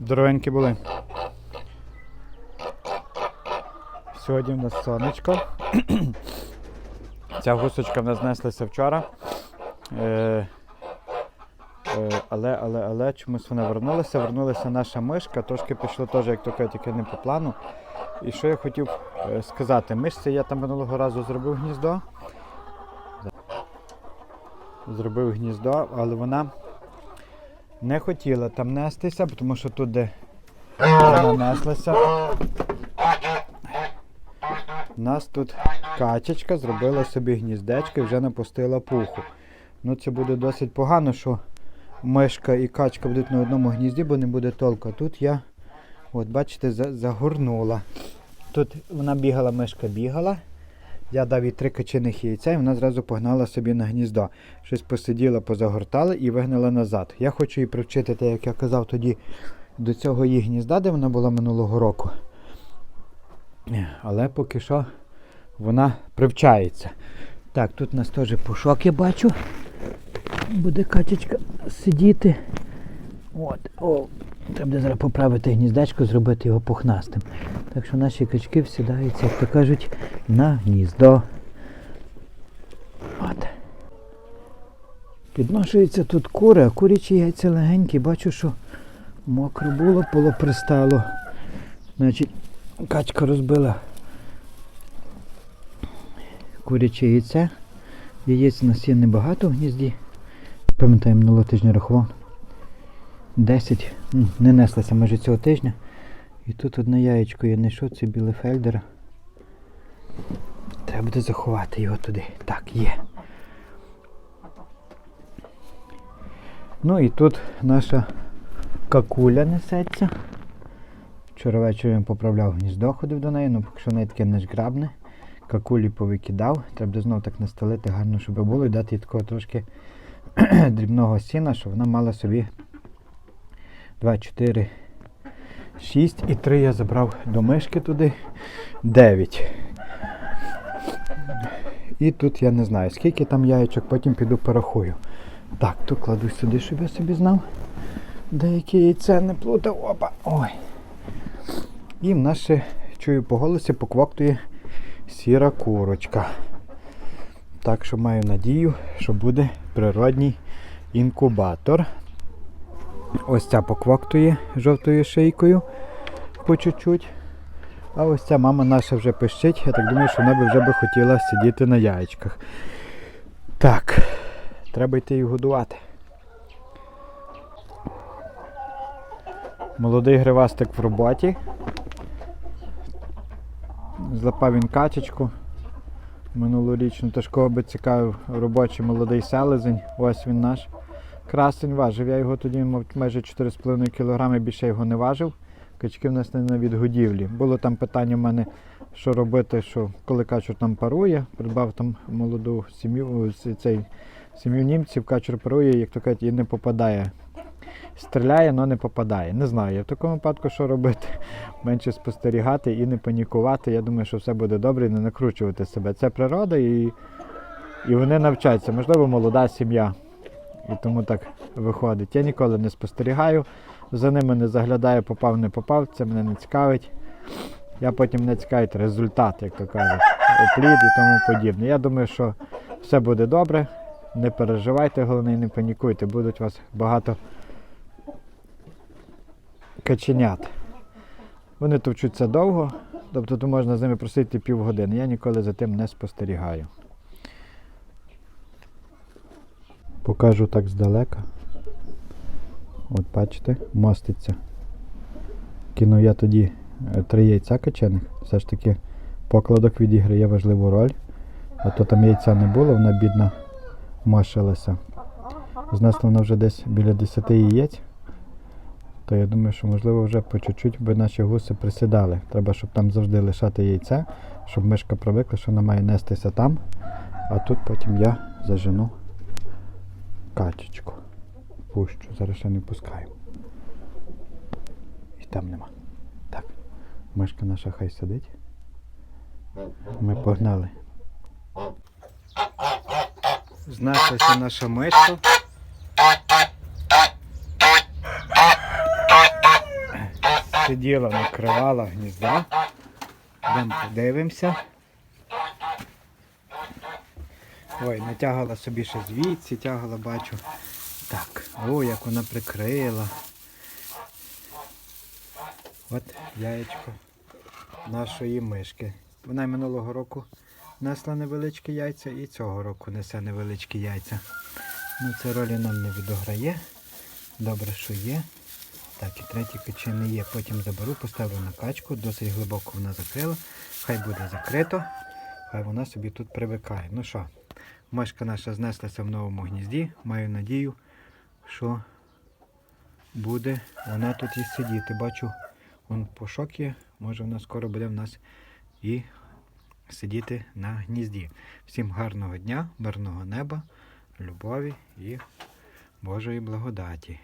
Здоровенькі були. Сьогодні в нас сонечко. Ця гусочка в нас знеслася вчора. Е, е, але, але, але чомусь вона вернулася. Вернулася наша мишка, трошки пішло теж, як то кажуть, тільки не по плану. І що я хотів е, сказати? Мишці я там минулого разу зробив гніздо. Зробив гніздо, але вона не хотіла там нестися, тому що тут, де вона неслася, у нас тут качечка зробила собі гніздечко і вже напустила пуху. Ну це буде досить погано, що мишка і качка будуть на одному гнізді, бо не буде толку. Тут я, от бачите, загорнула. Тут вона бігала, мишка бігала. Я дав їй три качиних яйця, і вона зразу погнала собі на гніздо. Щось посиділа, позагортала і вигнала назад. Я хочу її привчити, так як я казав тоді, до цього її гнізда, де вона була минулого року. Але поки що вона привчається. Так, тут у нас теж пушок я бачу. Буде качечка сидіти. От, о, треба буде зараз поправити гніздечко, зробити його пухнастим. Так що наші качки всідаються, як то кажуть, на гніздо. От. Підношуються тут кури, а курячі яйця легенькі. Бачу, що мокро було, поло пристало. Значить, качка розбила куряче яйце. Яєць у нас є небагато в гнізді. Пам'ятаю, минулого тижня рахував. 10 не неслася майже цього тижня. І тут одне яєчко я знайшов, це білефельдера. Треба буде заховати його туди. Так, є. Ну і тут наша какуля несеться. Вчора ввечері він поправляв гніздо, ходив до неї, ну поки що неї таке не жграбне. Какулі повикидав. Треба буде знов так настелити гарно, щоб було, і дати їй такого трошки дрібного сіна, щоб вона мала собі 2, 4, 6 і 3 я забрав до мишки туди 9. І тут я не знаю, скільки там яєчок, потім піду порахую. Так, то кладу сюди, щоб я собі знав. Деякі яйця не плутав. Опа. Ой. І в нас ще, чую по голосі, поквоктує сіра курочка. Так що маю надію, що буде природній інкубатор. Ось ця поквоктує жовтою шийкою по чуть-чуть. А ось ця мама наша вже пищить. Я так думаю, що вона би вже би хотіла сидіти на яєчках. Так, треба йти їх годувати. Молодий гривастик в роботі. Злапав він качечку минулорічну, кого би цікавив робочий молодий селезень. Ось він наш. Красень важив. Я його тоді майже 4,5 кг, більше його не важив. Качки в нас не на відгодівлі. Було там питання в мене, що робити, що коли качур там парує, придбав там молоду сім'ю, цей, сім'ю німців, качур парує, як то кажуть, і не попадає. Стріляє, але не попадає. Не знаю. В такому випадку, що робити? Менше спостерігати і не панікувати. Я думаю, що все буде добре і не накручувати себе. Це природа і, і вони навчаться. Можливо, молода сім'я. І тому так виходить. Я ніколи не спостерігаю, за ними не заглядаю, попав, не попав, це мене не цікавить. Я потім не цікавить результат, як то кажуть, плід і тому подібне. Я думаю, що все буде добре. Не переживайте, головне, не панікуйте. Будуть вас багато каченят. Вони товчуться довго, тобто тут можна з ними просидіти півгодини. Я ніколи за тим не спостерігаю. Покажу так здалека. От бачите, моститься. Кинув я тоді е, три яйця качених. Все ж таки покладок відіграє важливу роль. А то там яйця не було, вона бідна мошилася. Знесла вона вже десь біля 10 яєць. То я думаю, що можливо вже по чуть-чуть би наші гуси присідали. Треба, щоб там завжди лишати яйце, щоб мишка привикла, що вона має нестися там. А тут потім я зажену качечку. Пущу, зараз ще не пускаю. І там нема. Так, мишка наша хай сидить. Ми погнали. Знеслася наша мишка. сиділа, накривала гнізда. Йдемо подивимося. Ой, натягала собі ще звідси, тягала, бачу. Так, о, як вона прикрила. От яєчко нашої мишки. Вона минулого року несла невеличкі яйця і цього року несе невеличкі яйця. Ну, це ролі нам не відограє. Добре, що є. Так, і третій печений є. Потім заберу, поставлю на качку, досить глибоко вона закрила. Хай буде закрито, хай вона собі тут привикає. Ну що, мишка наша знеслася в новому гнізді. Маю надію, що буде вона тут і сидіти. Бачу, вон пошок є, може вона скоро буде в нас і сидіти на гнізді. Всім гарного дня, мирного неба, любові і Божої благодаті.